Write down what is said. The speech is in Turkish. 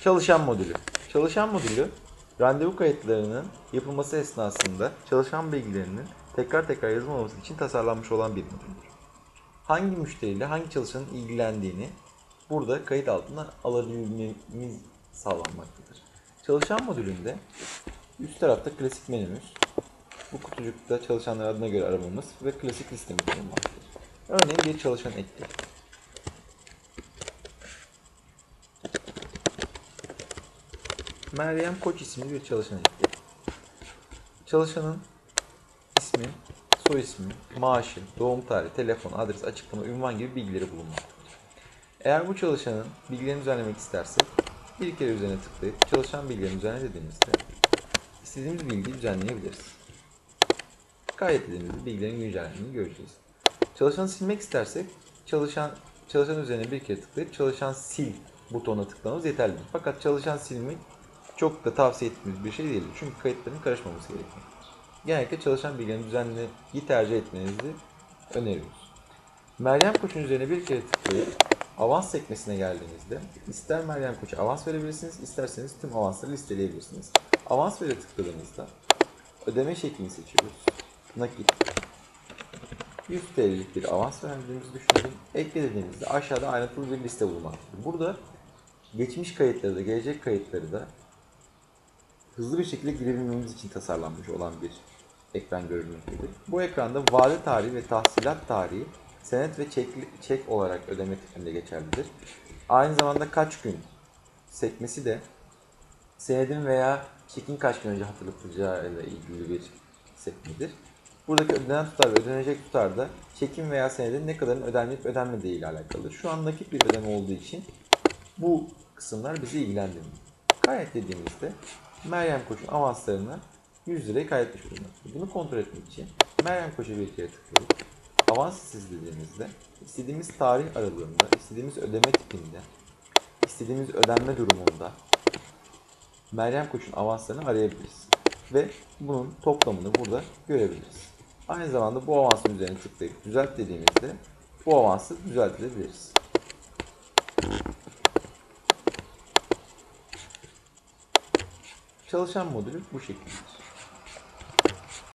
Çalışan modülü. Çalışan modülü randevu kayıtlarının yapılması esnasında çalışan bilgilerinin tekrar tekrar yazılmaması için tasarlanmış olan bir modüldür. Hangi müşteriyle hangi çalışanın ilgilendiğini burada kayıt altına alabilmemiz sağlanmaktadır. Çalışan modülünde üst tarafta klasik menümüz, bu kutucukta çalışanlar adına göre aramamız ve klasik listemiz bulunmaktadır. Örneğin bir çalışan ekleyelim. Meryem Koç isimli bir çalışan ekleyelim. Çalışanın ismi, soy ismi, maaşı, doğum tarihi, telefon, adres, açıklama, ünvan gibi bilgileri bulunmaktadır. Eğer bu çalışanın bilgilerini düzenlemek istersek bir kere üzerine tıklayıp çalışan bilgilerini düzenle dediğimizde istediğimiz bilgiyi düzenleyebiliriz. Kaydet dediğimizde bilgilerin güncellendiğini göreceğiz. Çalışanı silmek istersek çalışan çalışan üzerine bir kere tıklayıp çalışan sil butonuna tıklamamız yeterlidir. Fakat çalışan silmek çok da tavsiye ettiğimiz bir şey değildir. Çünkü kayıtların karışmaması gerekmektedir. Genellikle çalışan bilgilerini düzenlemeyi tercih etmenizi öneriyoruz. Meryem Koç'un üzerine bir kere tıklayıp avans sekmesine geldiğinizde ister Meryem Koç'a avans verebilirsiniz, isterseniz tüm avansları listeleyebilirsiniz. Avans vere tıkladığınızda ödeme şeklini seçiyoruz. Nakit. 100 TL'lik bir avans verdiğimizi düşünelim. Ekle dediğimizde aşağıda ayrıntılı bir liste bulunmaktadır. Burada geçmiş kayıtları da gelecek kayıtları da hızlı bir şekilde girebilmemiz için tasarlanmış olan bir ekran görünmektedir. Bu ekranda vade tarihi ve tahsilat tarihi senet ve çek, çek olarak ödeme tipinde geçerlidir. Aynı zamanda kaç gün sekmesi de senedin veya çekin kaç gün önce hatırlatacağı ile ilgili bir sekmedir. Buradaki ödenen tutar ve ödenecek tutar da çekim veya senedin ne kadarın ödenmeyip ödenmediği ile alakalıdır. Şu an nakit bir ödeme olduğu için bu kısımlar bizi ilgilendirmiyor. Kaydet dediğimizde Meryem Koç'un avanslarına 100 lirayı kaydetmiş bulunmaktadır. Bunu kontrol etmek için Meryem Koç'a bir kere tıklayıp avans siz dediğimizde istediğimiz tarih aralığında, istediğimiz ödeme tipinde, istediğimiz ödenme durumunda Meryem Koç'un avanslarını arayabiliriz. Ve bunun toplamını burada görebiliriz. Aynı zamanda bu avansın üzerine tıklayıp düzelt dediğimizde bu avansı düzeltebiliriz. Çalışan modülü bu şekildedir.